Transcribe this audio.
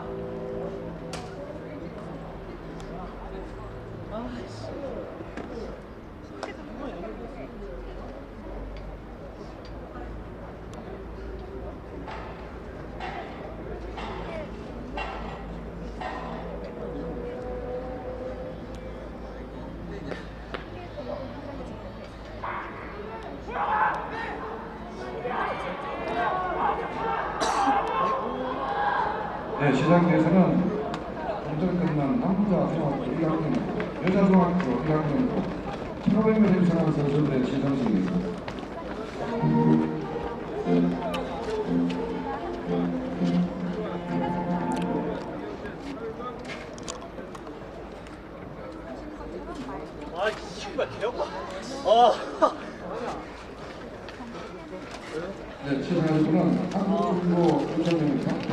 了。 네, 시장에서는 공전 끝난 남자 중학교 1학년, 여자 중학교 1학년으로 1500명 입상한 선수들의 시상식입니다. 아, 씨발 개오빠. 아. 네, 분은 한국중고 5천명입니다.